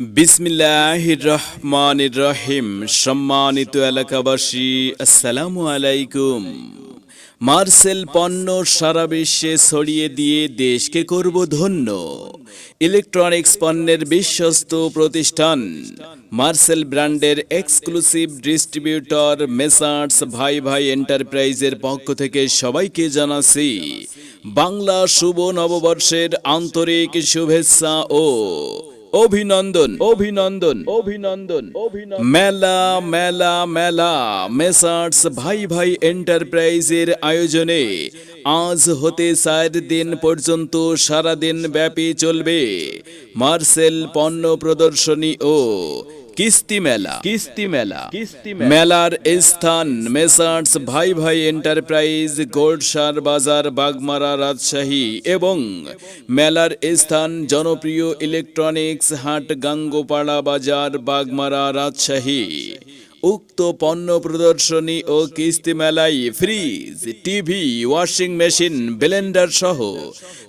বিসমিল্লাহ রহমান রহিম। সম্মানিত এলাকাবাসী, আসসালামু আলাইকুম। মার্সেল পণ্য সারা বিশ্বে ছড়িয়ে দিয়ে দেশকে করব ধন্য। ইলেকট্রনিক্স পণ্যের বিশ্বস্ত প্রতিষ্ঠান, মার্সেল ব্র্যান্ডের এক্সক্লুসিভ ডিস্ট্রিবিউটর মেসার্স ভাই ভাই এন্টারপ্রাইজের পক্ষ থেকে সবাইকে জানাচ্ছি, বাংলা শুভ নববর্ষের আন্তরিক শুভেচ্ছা ও অভিনন্দন অভিনন্দন অভিনন্দন। মেলা মেলা মেলা মেসার্স ভাই ভাই এন্টারপ্রাইজের আয়োজনে আজ হতে চার দিন পর্যন্ত সারাদিন ব্যাপী চলবে মার্সেল পণ্য প্রদর্শনী ও কিস্তি মেলা। কিস্তি মেলা। কিস্তি মেলার স্থান মেসার্স ভাই ভাই এন্টারপ্রাইজ গোল্ডসার বাজার বাগমারা রাজশাহী এবং মেলার স্থান জনপ্রিয় ইলেকট্রনিক্স হাট গাঙ্গোপাড়া বাজার বাগমারা রাজশাহী। উক্ত পণ্য প্রদর্শনী ও কিস্তি মেলায় fridge, TV, washing machine, blender সহ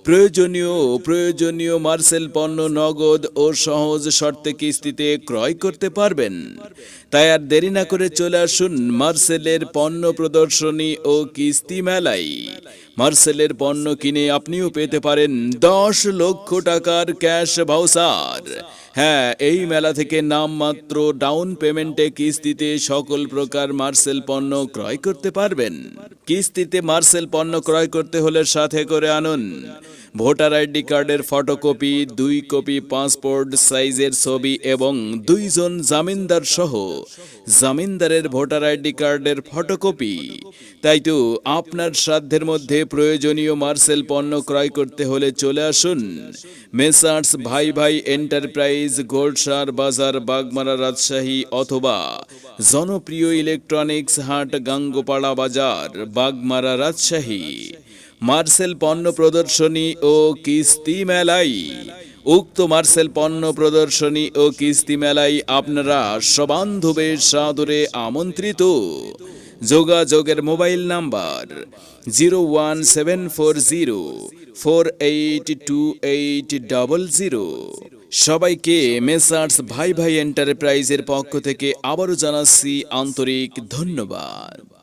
প্রয়োজনীয় প্রয়োজনীয় মার্সেল পণ্য নগদ ও সহজ শর্তে কিস্তিতে ক্রয় করতে পারবেন। তাই আর দেরি না করে চলে আসুন মার্সেলের পণ্য প্রদর্শনী ও কিস্তি মেলায়। মার্সেলের পণ্য কিনে আপনিও পেতে পারেন দশ লক্ষ টাকার ক্যাশ ভাউচার। হ্যাঁ এই মেলা থেকে নামমাত্র ডাউন পেমেন্টে কিস্তিতে সকল প্রকার মার্সেল পণ্য ক্রয় করতে পারবেন। কিস্তিতে মার্সেল পণ্য ক্রয় করতে হলে সাথে করে আনুন। ভোটার আইডি কার্ডের ফটোকপি, দুই কপি পাসপোর্ট, সাইজের ছবি এবং দুইজন জামিনদার সহ জামিনদারের ভোটার আইডি কার্ডের ফটোকপি। তাই তো আপনার সাধ্যের মধ্যে প্রয়োজনীয় মার্সেল পণ্য ক্রয় করতে হলে চলে আসুন। মেসার্স ভাই ভাই এন্টারপ্রাইজ গোল্ডসার বাজার বাগমারা রাজশাহী অথবা জনপ্রিয় ইলেকট্রনিক্স হাট গাঙ্গোপাড়া বাজার বাগমারা রাজশাহী মার্সেল পণ্য প্রদর্শনী ও কিস্তি মেলাই উক্ত মার্সেল পণ্য প্রদর্শনী ও কিস্তি মেলায় আপনারা সবান্ধবের সাদরে আমন্ত্রিত যোগাযোগের mobile number zero one seven four zero four eight two eight double zero সবাইকে মেসার্স ভাই ভাই এন্টারপ্রাইজের পক্ষ থেকে আবারও জানাচ্ছি আন্তরিক ধন্যবাদ।